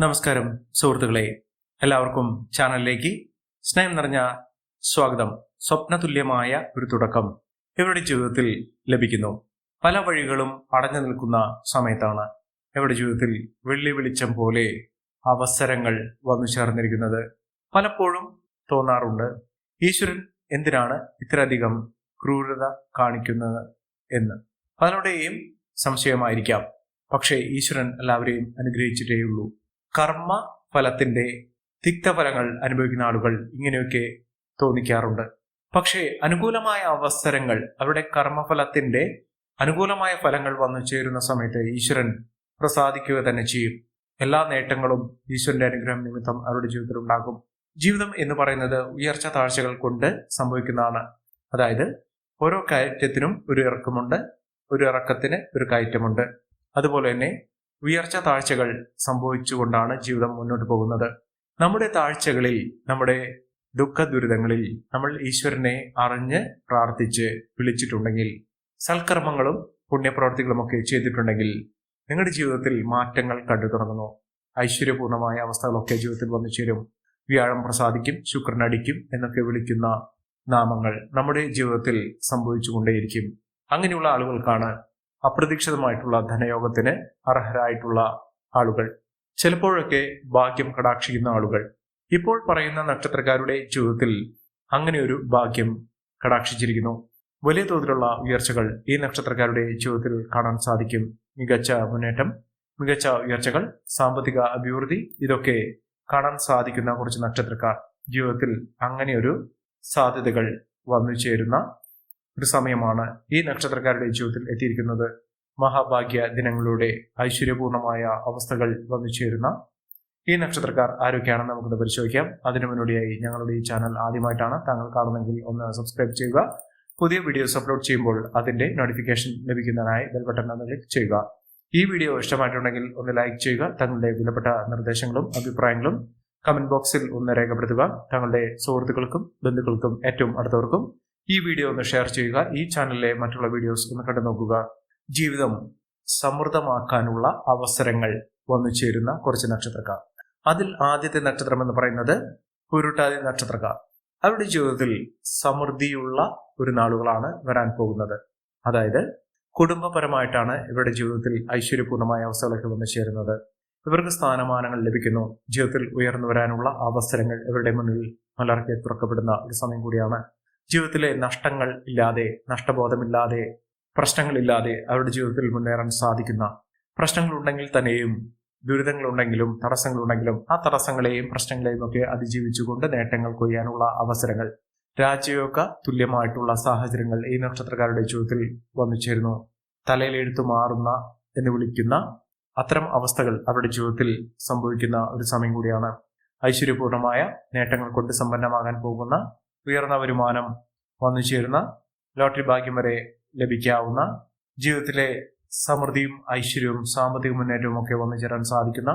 നമസ്കാരം സുഹൃത്തുക്കളെ. എല്ലാവർക്കും ചാനലിലേക്ക് സ്നേഹം നിറഞ്ഞ സ്വാഗതം. സ്വപ്നതുല്യമായ ഒരു തുടക്കം ഇവരുടെ ജീവിതത്തിൽ ലഭിക്കുന്നു. പല വഴികളും അടഞ്ഞു നിൽക്കുന്ന സമയത്താണ് ഇവരുടെ ജീവിതത്തിൽ വെള്ളി വെളിച്ചം പോലെ അവസരങ്ങൾ വന്നു ചേർന്നിരിക്കുന്നത്. പലപ്പോഴും തോന്നാറുണ്ട് ഈശ്വരൻ എന്തിനാണ് ഇത്രയധികം ക്രൂരത കാണിക്കുന്നത്? എന്ന്. പലരുടെയും സംശയമായിരിക്കാം. പക്ഷേ ഈശ്വരൻ എല്ലാവരെയും അനുഗ്രഹിച്ചിട്ടേയുള്ളൂ. കർമ്മ ഫലത്തിന്റെ തിക്തഫലങ്ങൾ അനുഭവിക്കുന്ന ആളുകൾ ഇങ്ങനെയൊക്കെ തോന്നിക്കാറുണ്ട്. പക്ഷേ അനുകൂലമായ അവസരങ്ങൾ അവരുടെ കർമ്മഫലത്തിന്റെ അനുകൂലമായ ഫലങ്ങൾ വന്നു ചേരുന്ന സമയത്ത് ഈശ്വരൻ പ്രസാദിക്കുക തന്നെ ചെയ്യും. എല്ലാ നേട്ടങ്ങളും ഈശ്വരന്റെ അനുഗ്രഹം നിമിത്തം അവരുടെ ജീവിതത്തിൽ ഉണ്ടാകും. ജീവിതം എന്ന് പറയുന്നത് ഉയർച്ച താഴ്ചകൾ കൊണ്ട് സംഭവിക്കുന്നതാണ്. അതായത് ഓരോ കയറ്റത്തിനും ഒരു ഇറക്കമുണ്ട് ഒരു ഇറക്കത്തിന് ഒരു കയറ്റമുണ്ട്. അതുപോലെ തന്നെ ഉയർച്ച താഴ്ചകൾ സംഭവിച്ചുകൊണ്ടാണ് ജീവിതം മുന്നോട്ട് പോകുന്നത്. നമ്മുടെ താഴ്ചകളിൽ നമ്മുടെ ദുഃഖ ദുരിതങ്ങളിൽ നമ്മൾ ഈശ്വരനെ അറിഞ്ഞ് പ്രാർത്ഥിച്ച് വിളിച്ചിട്ടുണ്ടെങ്കിൽ സൽക്കർമ്മങ്ങളും പുണ്യപ്രവർത്തികളും ഒക്കെ ചെയ്തിട്ടുണ്ടെങ്കിൽ നിങ്ങളുടെ ജീവിതത്തിൽ മാറ്റങ്ങൾ കണ്ടു തുടങ്ങുന്നു. ഐശ്വര്യപൂർണമായ അവസ്ഥകളൊക്കെ ജീവിതത്തിൽ വന്നു ചേരും. വ്യാഴം പ്രസാദിക്കും ശുക്രനടിക്കും എന്നൊക്കെ വിളിക്കുന്ന നാമങ്ങൾ നമ്മുടെ ജീവിതത്തിൽ സംഭവിച്ചുകൊണ്ടേയിരിക്കും. അങ്ങനെയുള്ള ആളുകൾക്കാണ് അപ്രതീക്ഷിതമായിട്ടുള്ള ധനയോഗത്തിന് അർഹരായിട്ടുള്ള ആളുകൾ. ചിലപ്പോഴൊക്കെ ഭാഗ്യം കടാക്ഷിക്കുന്ന ആളുകൾ. ഇപ്പോൾ പറയുന്ന നക്ഷത്രക്കാരുടെ ജീവിതത്തിൽ അങ്ങനെ ഒരു ഭാഗ്യം കടാക്ഷിച്ചിരിക്കുന്നു. വലിയ തോതിലുള്ള ഉയർച്ചകൾ ഈ നക്ഷത്രക്കാരുടെ ജീവിതത്തിൽ കാണാൻ സാധിക്കും. മികച്ച മുന്നേറ്റം മികച്ച ഉയർച്ചകൾ സാമ്പത്തിക അഭിവൃദ്ധി ഇതൊക്കെ കാണാൻ സാധിക്കുന്ന കുറച്ച് നക്ഷത്രക്കാർ ജീവിതത്തിൽ അങ്ങനെയൊരു സാധ്യതകൾ വന്നു ചേരുന്ന ഒരു സമയമാണ് ഈ നക്ഷത്രക്കാരുടെ ജീവിതത്തിൽ എത്തിയിരിക്കുന്നത്. മഹാഭാഗ്യ ദിനങ്ങളുടെ ഐശ്വര്യപൂർണമായ അവസ്ഥകൾ വന്നു ചേരുന്ന ഈ നക്ഷത്രക്കാർ ആരൊക്കെയാണെന്ന് നമുക്കൊന്ന് പരിശോധിക്കാം. അതിനു മുന്നോടിയായി ഞങ്ങളുടെ ഈ ചാനൽ ആദ്യമായിട്ടാണ് താങ്കൾ കാണുന്നെങ്കിൽ ഒന്ന് സബ്സ്ക്രൈബ് ചെയ്യുക. പുതിയ വീഡിയോസ് അപ്ലോഡ് ചെയ്യുമ്പോൾ അതിന്റെ നോട്ടിഫിക്കേഷൻ ലഭിക്കുന്നതിനായി ബെൽ ബട്ടൺ ഒന്ന് ക്ലിക്ക് ചെയ്യുക. ഈ വീഡിയോ ഇഷ്ടമായിട്ടുണ്ടെങ്കിൽ ഒന്ന് ലൈക്ക് ചെയ്യുക. തങ്ങളുടെ വിലപ്പെട്ട നിർദ്ദേശങ്ങളും അഭിപ്രായങ്ങളും കമന്റ് ബോക്സിൽ ഒന്ന് രേഖപ്പെടുത്തുക. തങ്ങളുടെ സുഹൃത്തുക്കൾക്കും ബന്ധുക്കൾക്കും ഏറ്റവും അടുത്തവർക്കും ഈ വീഡിയോ ഒന്ന് ഷെയർ ചെയ്യുക. ഈ ചാനലിലെ മറ്റുള്ള വീഡിയോസ് ഒന്ന് കണ്ടു നോക്കുക. ജീവിതം സമൃദ്ധമാക്കാനുള്ള അവസരങ്ങൾ വന്നു ചേരുന്ന കുറച്ച് നക്ഷത്രക്കാർ. അതിൽ ആദ്യത്തെ നക്ഷത്രം എന്ന് പറയുന്നത് പുരുട്ടാതി നക്ഷത്രക്കാർ. അവരുടെ ജീവിതത്തിൽ സമൃദ്ധിയുള്ള ഒരു നാളുകളാണ് വരാൻ പോകുന്നത്. അതായത് കുടുംബപരമായിട്ടാണ് ഇവരുടെ ജീവിതത്തിൽ ഐശ്വര്യപൂർണമായ അവസ്ഥകളൊക്കെ വന്നു ചേരുന്നത്. ഇവർക്ക് സ്ഥാനമാനങ്ങൾ ലഭിക്കുന്നു. ജീവിതത്തിൽ ഉയർന്നു വരാനുള്ള അവസരങ്ങൾ ഇവരുടെ മുന്നിൽ മലർക്കെ തുറക്കപ്പെടുന്ന ഒരു സമയം കൂടിയാണ് ജീവിതത്തിലെ നഷ്ടങ്ങൾ ഇല്ലാതെ നഷ്ടബോധമില്ലാതെ പ്രശ്നങ്ങളില്ലാതെ അവരുടെ ജീവിതത്തിൽ മുന്നേറാൻ സാധിക്കുന്ന പ്രശ്നങ്ങളുണ്ടെങ്കിൽ തന്നെയും ദുരിതങ്ങളുണ്ടെങ്കിലും തടസ്സങ്ങളുണ്ടെങ്കിലും ആ തടസ്സങ്ങളെയും പ്രശ്നങ്ങളെയും ഒക്കെ അതിജീവിച്ചുകൊണ്ട് നേട്ടങ്ങൾ കൊയ്യാനുള്ള അവസരങ്ങൾ രാജയോഗ തുല്യമായിട്ടുള്ള സാഹചര്യങ്ങൾ ഈ നക്ഷത്രക്കാരുടെ ജീവിതത്തിൽ വന്നു ചേരുന്നു. തലയിലെഴുത്തു മാറുന്ന എന്ന് വിളിക്കുന്ന അത്തരം അവസ്ഥകൾ അവരുടെ ജീവിതത്തിൽ സംഭവിക്കുന്ന ഒരു സമയം കൂടിയാണ്. ഐശ്വര്യപൂർണമായ നേട്ടങ്ങൾ കൊണ്ട് സമ്പന്നമാകാൻ പോകുന്ന ഉയർന്ന വരുമാനം വന്നു ചേരുന്ന ലോട്ടറി ഭാഗ്യം വരെ ലഭിക്കാവുന്ന ജീവിതത്തിലെ സമൃദ്ധിയും ഐശ്വര്യവും സാമ്പത്തിക മുന്നേറ്റവും ഒക്കെ വന്നു ചേരാൻ സാധിക്കുന്ന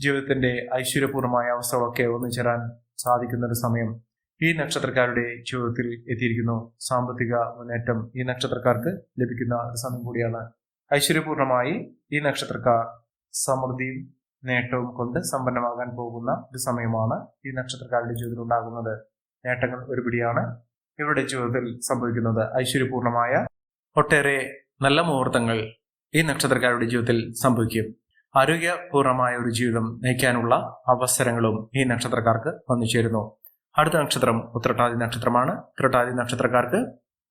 ജീവിതത്തിന്റെ ഐശ്വര്യപൂർണമായ അവസ്ഥകളൊക്കെ വന്നു ചേരാൻ സാധിക്കുന്ന ഒരു സമയം ഈ നക്ഷത്രക്കാരുടെ ജീവിതത്തിൽ എത്തിയിരിക്കുന്നു. സാമ്പത്തിക മുന്നേറ്റം ഈ നക്ഷത്രക്കാർക്ക് ലഭിക്കുന്ന ഒരു സമയം കൂടിയാണ്. ഐശ്വര്യപൂർണമായി ഈ നക്ഷത്രക്കാർ സമൃദ്ധിയും നേട്ടവും കൊണ്ട് സമ്പന്നമാകാൻ പോകുന്ന ഒരു സമയമാണ് ഈ നക്ഷത്രക്കാരുടെ ജീവിതത്തിൽ ഉണ്ടാകുന്നത്. നേട്ടങ്ങൾ ഒരുപിടിയാണ് ഇവരുടെ ജീവിതത്തിൽ സംഭവിക്കുന്നത്. ഐശ്വര്യപൂർണമായ ഒട്ടേറെ നല്ല മുഹൂർത്തങ്ങൾ ഈ നക്ഷത്രക്കാരുടെ ജീവിതത്തിൽ സംഭവിക്കും. ആരോഗ്യപൂർണമായ ഒരു ജീവിതം നയിക്കാനുള്ള അവസരങ്ങളും ഈ നക്ഷത്രക്കാർക്ക് വന്നു ചേരുന്നു. അടുത്ത നക്ഷത്രം ഉത്രട്ടാതി നക്ഷത്രമാണ്. ഉത്രട്ടാതി നക്ഷത്രക്കാർക്ക്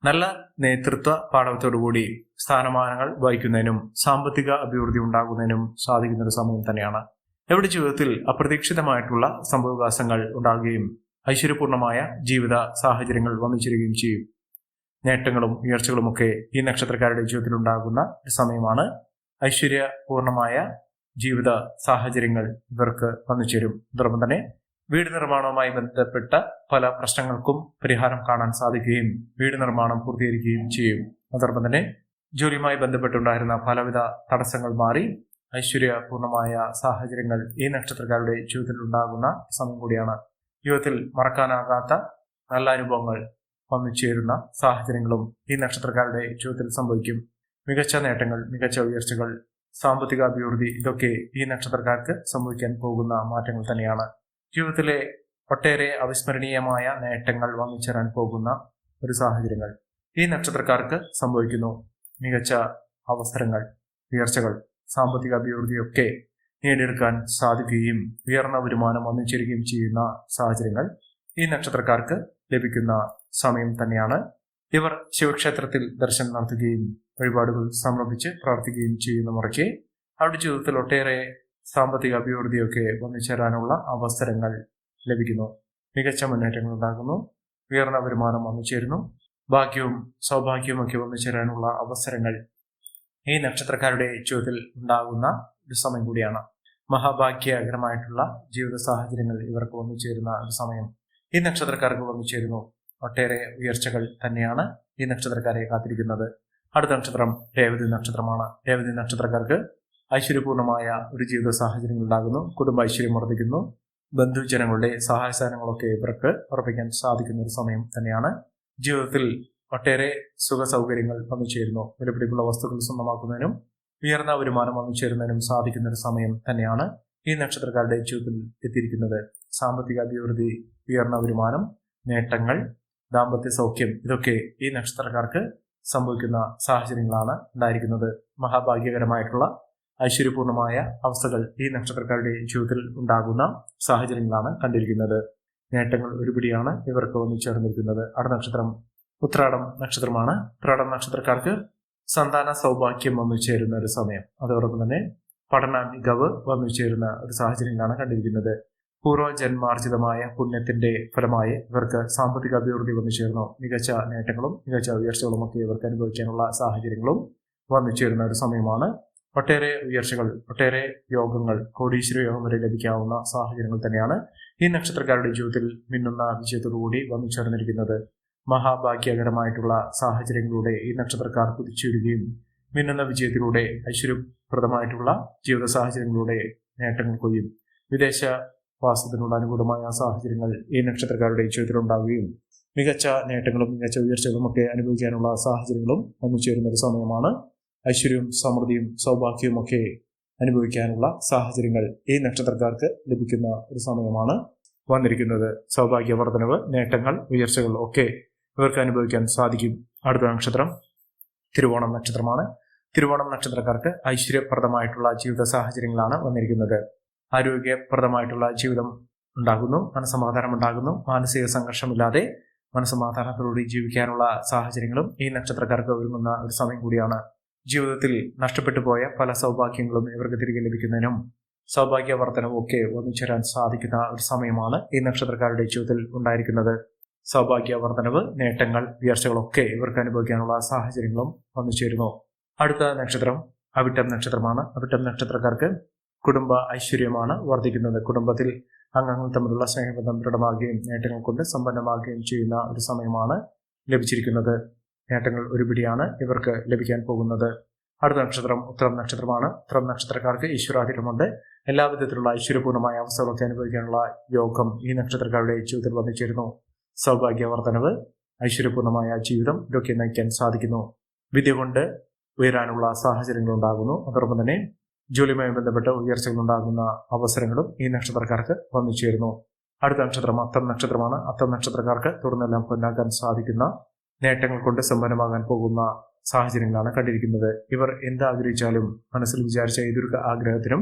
നല്ല നേതൃത്വ പാഠവത്തോടുകൂടി സ്ഥാനമാനങ്ങൾ വഹിക്കുന്നതിനും സാമ്പത്തിക അഭിവൃദ്ധി ഉണ്ടാകുന്നതിനും സാധിക്കുന്ന ഒരു സമയം തന്നെയാണ്. എവിടെ ജീവിതത്തിൽ അപ്രതീക്ഷിതമായിട്ടുള്ള സംഭവവികാസങ്ങൾ ഉണ്ടാകുകയും ഐശ്വര്യപൂർണമായ ജീവിത സാഹചര്യങ്ങൾ വന്നിച്ചിരുകയും ചെയ്യും. നേട്ടങ്ങളും ഉയർച്ചകളുമൊക്കെ ഈ നക്ഷത്രക്കാരുടെ ജീവിതത്തിൽ ഉണ്ടാകുന്ന ഒരു സമയമാണ് ഐശ്വര്യപൂർണമായ ജീവിത സാഹചര്യങ്ങൾ ഇവർക്ക് വന്നു ചേരും അതോടൊപ്പം തന്നെ വീട് നിർമ്മാണവുമായി ബന്ധപ്പെട്ട പല പ്രശ്നങ്ങൾക്കും പരിഹാരം കാണാൻ സാധിക്കുകയും വീട് നിർമ്മാണം പൂർത്തീകരിക്കുകയും ചെയ്യും. അതോടൊപ്പം തന്നെ ജോലിയുമായി ബന്ധപ്പെട്ടുണ്ടായിരുന്ന പലവിധ തടസ്സങ്ങൾ മാറി ഐശ്വര്യപൂർണമായ സാഹചര്യങ്ങൾ ഈ നക്ഷത്രക്കാരുടെ ജീവിതത്തിൽ ഉണ്ടാകുന്ന സമയം കൂടിയാണ്. ജീവിതത്തിൽ മറക്കാനാകാത്ത നല്ല അനുഭവങ്ങൾ വന്നു ചേരുന്ന സാഹചര്യങ്ങളും ഈ നക്ഷത്രക്കാരുടെ ജീവിതത്തിൽ സംഭവിക്കും. മികച്ച നേട്ടങ്ങൾ മികച്ച ഉയർച്ചകൾ സാമ്പത്തിക അഭിവൃദ്ധി ഇതൊക്കെ ഈ നക്ഷത്രക്കാർക്ക് സംഭവിക്കാൻ പോകുന്ന മാറ്റങ്ങൾ തന്നെയാണ്. ജീവിതത്തിലെ ഒട്ടേറെ അവിസ്മരണീയമായ നേട്ടങ്ങൾ വന്നുചേരാൻ പോകുന്ന ഒരു സാഹചര്യങ്ങൾ ഈ നക്ഷത്രക്കാർക്ക് സംഭവിക്കുന്നു. മികച്ച അവസരങ്ങൾ ഉയർച്ചകൾ സാമ്പത്തിക അഭിവൃദ്ധിയൊക്കെ നേടിയെടുക്കാൻ സാധിക്കുകയും ഉയർന്ന വരുമാനം വന്നിച്ചേരുകയും ചെയ്യുന്ന സാഹചര്യങ്ങൾ ഈ നക്ഷത്രക്കാർക്ക് ലഭിക്കുന്ന സമയം തന്നെയാണ്. ഇവർ ശിവക്ഷേത്രത്തിൽ ദർശനം നടത്തുകയും വഴിപാടുകൾ സമർപ്പിച്ച് പ്രാർത്ഥിക്കുകയും ചെയ്യുന്ന മുറയ്ക്ക് അവരുടെ ജീവിതത്തിൽ ഒട്ടേറെ സാമ്പത്തിക അഭിവൃദ്ധിയൊക്കെ വന്നു ചേരാനുള്ള അവസരങ്ങൾ ലഭിക്കുന്നു. മികച്ച മുന്നേറ്റങ്ങൾ ഉണ്ടാകുന്നു. ഉയർന്ന വരുമാനം വന്നു ചേരുന്നു ഭാഗ്യവും സൗഭാഗ്യവും ഒക്കെ വന്നു ചേരാനുള്ള അവസരങ്ങൾ ഈ നക്ഷത്രക്കാരുടെ ജീവിതത്തിൽ ഉണ്ടാകുന്ന ഒരു സമയം കൂടിയാണ്. മഹാഭാഗ്യകരമായിട്ടുള്ള ജീവിത സാഹചര്യങ്ങൾ ഇവർക്ക് വന്നു ചേരുന്ന ഒരു സമയം ഈ നക്ഷത്രക്കാർക്ക് വന്നു ചേരുന്നു ഒട്ടേറെ ഉയർച്ചകൾ തന്നെയാണ് ഈ നക്ഷത്രക്കാരെ കാത്തിരിക്കുന്നത്. അടുത്ത നക്ഷത്രം രേവതി നക്ഷത്രമാണ്. രേവതി നക്ഷത്രക്കാർക്ക് ഐശ്വര്യപൂർണമായ ഒരു ജീവിത സാഹചര്യങ്ങൾ ഉണ്ടാകുന്നു. കുടുംബ ഐശ്വര്യം വർദ്ധിക്കുന്നു. ബന്ധുജനങ്ങളുടെ സഹായ സാധനങ്ങളൊക്കെ ഇവർക്ക് ഉറപ്പിക്കാൻ സാധിക്കുന്ന ഒരു സമയം തന്നെയാണ്. ജീവിതത്തിൽ ഒട്ടേറെ സുഖ സൗകര്യങ്ങൾ വന്നു ചേരുന്നു വിലപിടിപ്പുള്ള വസ്തുക്കൾ സ്വന്തമാക്കുന്നതിനും ഉയർന്ന വരുമാനം വന്നു ചേരുന്നതിനും സാധിക്കുന്ന ഒരു സമയം തന്നെയാണ് ഈ നക്ഷത്രക്കാരുടെ ജീവിതത്തിൽ എത്തിയിരിക്കുന്നത്. സാമ്പത്തിക അഭിവൃദ്ധി ഉയർന്ന വരുമാനം നേട്ടങ്ങൾ ദാമ്പത്യ സൗഖ്യം ഇതൊക്കെ ഈ നക്ഷത്രക്കാർക്ക് സംഭവിക്കുന്ന സാഹചര്യങ്ങളാണ് ഉണ്ടായിരിക്കുന്നത്. മഹാഭാഗ്യകരമായിട്ടുള്ള ഐശ്വര്യപൂർണമായ അവസ്ഥകൾ ഈ നക്ഷത്രക്കാരുടെ ജീവിതത്തിൽ ഉണ്ടാകുന്ന സാഹചര്യങ്ങളാണ് കണ്ടിരിക്കുന്നത്. നേട്ടങ്ങൾ ഒരുപിടിയാണ് ഇവർക്ക് വന്നു ചേർന്നിരിക്കുന്നത്. അടുത്ത നക്ഷത്രം ഉത്രാടം നക്ഷത്രമാണ്. ഉത്രാടം നക്ഷത്രക്കാർക്ക് സന്താന സൗഭാഗ്യം വന്നു ചേരുന്ന ഒരു സമയം. അതോടൊപ്പം തന്നെ പഠന മികവ് വന്നു ചേരുന്ന ഒരു സാഹചര്യങ്ങളാണ് കണ്ടിരിക്കുന്നത്. പൂർവജന്മാർജിതമായ പുണ്യത്തിന്റെ ഫലമായി ഇവർക്ക് സാമ്പത്തിക അഭിവൃദ്ധി വന്നു ചേർന്നു. മികച്ച നേട്ടങ്ങളും മികച്ച ഉയർച്ചകളും ഒക്കെ ഇവർക്ക് അനുഭവിക്കാനുള്ള സാഹചര്യങ്ങളും വന്നു ചേരുന്ന ഒരു സമയമാണ്. ഒട്ടേറെ ഉയർച്ചകൾ ഒട്ടേറെ യോഗങ്ങൾ കോടീശ്വര യോഗം വരെ ലഭിക്കാവുന്ന സാഹചര്യങ്ങൾ തന്നെയാണ് ഈ നക്ഷത്രക്കാരുടെ ജീവിതത്തിൽ മിന്നുന്ന വിജയത്തോടുകൂടി വന്നു ചേർന്നിരിക്കുന്നത്. മഹാഭാഗ്യകരമായിട്ടുള്ള സാഹചര്യങ്ങളിലൂടെ ഈ നക്ഷത്രക്കാർ കുതിച്ചുവരികയും മിന്നുന്ന വിജയത്തിലൂടെ ഐശ്വര്യപ്രദമായിട്ടുള്ള ജീവിത സാഹചര്യങ്ങളിലൂടെ നേട്ടങ്ങൾ കൊയ്യും. വിദേശ വാസത്തിനുള്ള അനുകൂലമായ സാഹചര്യങ്ങൾ ഈ നക്ഷത്രക്കാരുടെ ജീവിതത്തിൽ ഉണ്ടാവുകയും മികച്ച നേട്ടങ്ങളും മികച്ച ഉയർച്ചകളും ഒക്കെ അനുഭവിക്കാനുള്ള സാഹചര്യങ്ങളും വന്നു ചേരുന്ന ഒരു സമയമാണ്. ഐശ്വര്യവും സമൃദ്ധിയും സൗഭാഗ്യവും ഒക്കെ അനുഭവിക്കാനുള്ള സാഹചര്യങ്ങൾ ഈ നക്ഷത്രക്കാർക്ക് ലഭിക്കുന്ന ഒരു സമയമാണ്. വന്നിരിക്കുന്നത് സൗഭാഗ്യവർദ്ധനവ് നേട്ടങ്ങൾ ഉയർച്ചകൾ ഒക്കെ ഇവർക്ക് അനുഭവിക്കാൻ സാധിക്കും. അടുത്ത നക്ഷത്രം തിരുവോണം നക്ഷത്രമാണ്. തിരുവോണം നക്ഷത്രക്കാർക്ക് ഐശ്വര്യപ്രദമായിട്ടുള്ള ജീവിത സാഹചര്യങ്ങളാണ് വന്നിരിക്കുന്നത്. ആരോഗ്യപ്രദമായിട്ടുള്ള ജീവിതം ഉണ്ടാകുന്നു മനസ്സമാധാനം ഉണ്ടാകുന്നു മാനസിക സംഘർഷമില്ലാതെ മനസ്സമാധാനത്തോടുകൂടി ജീവിക്കാനുള്ള സാഹചര്യങ്ങളും ഈ നക്ഷത്രക്കാർക്ക് ഒരുങ്ങുന്ന ഒരു സമയം കൂടിയാണ്. ജീവിതത്തിൽ നഷ്ടപ്പെട്ടു പോയ പല സൗഭാഗ്യങ്ങളും ഇവർക്ക് തിരികെ ലഭിക്കുന്നതിനും സൗഭാഗ്യവർദ്ധനവും ഒക്കെ ഒന്നിച്ചേരാൻ സാധിക്കുന്ന ഒരു സമയമാണ് ഈ നക്ഷത്രക്കാരുടെ ജീവിതത്തിൽ ഉണ്ടായിരിക്കുന്നത്. സൗഭാഗ്യവർദ്ധനവ് നേട്ടങ്ങൾ ഉയർച്ചകളൊക്കെ ഇവർക്ക് അനുഭവിക്കാനുള്ള സാഹചര്യങ്ങളും വന്നു ചേരുന്നു. അടുത്ത നക്ഷത്രം അവിട്ടം നക്ഷത്രമാണ്. അവിട്ടം നക്ഷത്രക്കാർക്ക് കുടുംബ ഐശ്വര്യമാണ് വർദ്ധിക്കുന്നത്. കുടുംബത്തിൽ അംഗങ്ങൾ തമ്മിലുള്ള സ്നേഹബന്ധം ദൃഢമാകുകയും നേട്ടങ്ങൾ കൊണ്ട് സമ്പന്നമാകുകയും ചെയ്യുന്ന ഒരു സമയമാണ് ലഭിച്ചിരിക്കുന്നത്. നേട്ടങ്ങൾ ഒരുപിടിയാണ് ഇവർക്ക് ലഭിക്കാൻ പോകുന്നത്. അടുത്ത നക്ഷത്രം ഉത്തരം നക്ഷത്രമാണ്. ഉത്തരം നക്ഷത്രക്കാർക്ക് ഈശ്വരാധീനമുണ്ട്. എല്ലാവിധത്തിലുള്ള ഐശ്വര്യപൂർണമായ അവസ്ഥകളൊക്കെ അനുഭവിക്കാനുള്ള യോഗം ഈ നക്ഷത്രക്കാരുടെ ജീവിതത്തിൽ വന്നു ചേരുന്നു. സൗഭാഗ്യവർദ്ധനവ് ഐശ്വര്യപൂർണമായ ജീവിതം ഇതൊക്കെ നയിക്കാൻ സാധിക്കുന്നു. വിദ്യ കൊണ്ട് ഉയരാനുള്ള സാഹചര്യങ്ങൾ ഉണ്ടാകുന്നു അതോടൊപ്പം തന്നെ ജോലിയുമായി ബന്ധപ്പെട്ട് ഉയർച്ചകൾ ഉണ്ടാകുന്ന അവസരങ്ങളും ഈ നക്ഷത്രക്കാർക്ക് വന്നു ചേരുന്നു. അടുത്ത നക്ഷത്രം അത്തം നക്ഷത്രമാണ്. അത്തം നക്ഷത്രക്കാർക്ക് തുടർന്നെല്ലാം പൊന്നാക്കാൻ സാധിക്കുന്ന നേട്ടങ്ങൾ കൊണ്ട് സമ്പന്നമാകാൻ പോകുന്ന സാഹചര്യങ്ങളാണ് കണ്ടിരിക്കുന്നത്. ഇവർ എന്താഗ്രഹിച്ചാലും മനസ്സിൽ വിചാരിച്ച ഏതൊരു ആഗ്രഹത്തിനും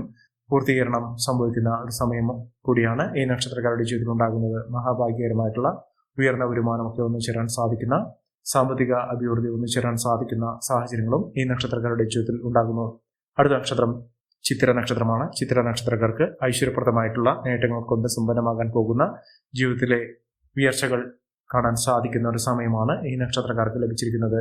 പൂർത്തീകരണം സംഭവിക്കുന്ന ഒരു സമയം കൂടിയാണ് ഈ നക്ഷത്രക്കാരുടെ ജീവിതത്തിൽ ഉണ്ടാകുന്നത്. മഹാഭാഗ്യകരമായിട്ടുള്ള ഉയർന്ന വരുമാനമൊക്കെ ഒന്നു ചേരാൻ സാധിക്കുന്ന സാമ്പത്തിക അഭിവൃദ്ധി ഒന്നു ചേരാൻ സാധിക്കുന്ന സാഹചര്യങ്ങളും ഈ നക്ഷത്രക്കാരുടെ ജീവിതത്തിൽ ഉണ്ടാകുന്നു. അടുത്ത നക്ഷത്രം ചിത്ര നക്ഷത്രമാണ്. ചിത്ര നക്ഷത്രക്കാർക്ക് ഐശ്വര്യപ്രദമായിട്ടുള്ള നേട്ടങ്ങൾ കൊണ്ട് സമ്പന്നമാകാൻ പോകുന്ന ജീവിതത്തിലെ ഉയർച്ചകൾ കാണാൻ സാധിക്കുന്ന ഒരു സമയമാണ് ഈ നക്ഷത്രക്കാർക്ക് ലഭിച്ചിരിക്കുന്നത്.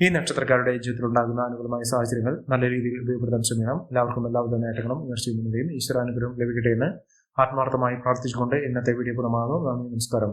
ഈ നക്ഷത്രക്കാരുടെ ജീവിതത്തിൽ ഉണ്ടാകുന്ന അനുകൂലമായ സാഹചര്യങ്ങൾ നല്ല രീതിയിൽ ഉപയോഗപ്പെടുത്താൻ ശ്രമിക്കണം. എല്ലാവർക്കും എല്ലാവിധ നേട്ടങ്ങളും ഉയർച്ചയും ഈശ്വരാനുഗ്രഹം ലഭിക്കട്ടെ എന്ന് ആത്മാർത്ഥമായി പ്രാർത്ഥിച്ചുകൊണ്ട് ഇന്നത്തെ വീഡിയോ പൂർണമാകും നന്ദി നമസ്കാരം.